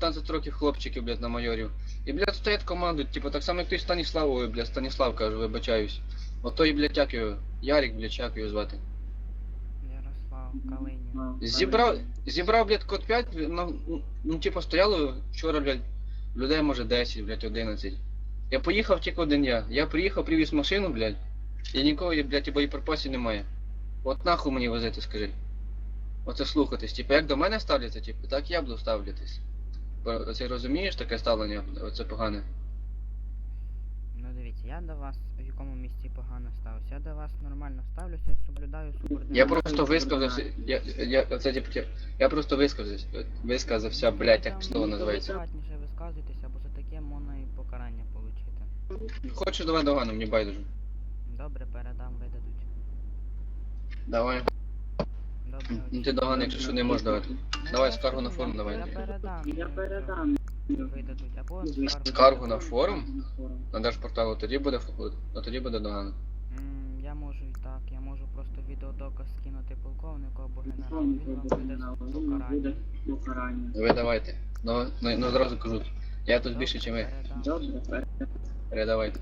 19 років хлопчиків, блядь, на майорів. І, блядь, стоять команду, типу, так само як той Станіслав, ой, блядь, Станіслав кажу, вибачаюсь. Ото і, блядь, як його, Ярик, блядь, як його звати. Ярослав Калинін. Ну, Зібрав, зібрав, блядь, код 5, ну, ну, типу, стояло вчора, блядь, людей, може, 10, блядь, 11. Я поїхав тільки один я. Я приїхав, привіз машину, блядь, і нікого, блядь, і боєприпасів немає. От нахуй мені возити, скажи. Оце слухатись, типу, як до мене ставляться, типу, так я буду ставлятись. Оце розумієш таке ставлення, оце погане. Ну дивіться, я до вас в якому місці погано ставлюся. Я до вас нормально ставлюся і соблюдаю субординацію. Я просто висказався, я, я, типу, я, я просто висказався, висказався, блядь, як слово називається. Акуратніше висказуйтеся, бо за таке можна і покарання отримати. Хочеш давай догану, мені байдуже. Добре, передам, видадуть. Давай. Ну ти доган, якщо що не можеш давати. Давай скаргу на форум давай. Я передам. Я передам. Видадуть, або Скаргу на форум? На держпорталу тоді буде фу- ну тоді буде догано. М, Я можу і так, я можу просто відеодоказ скинути полковнику або генералу. Він вам видасть покарання. покарання. Ви давайте. Ну, ну, ну одразу кажу. Я тут більше, ніж ви. Передам. Добре, Передавайте.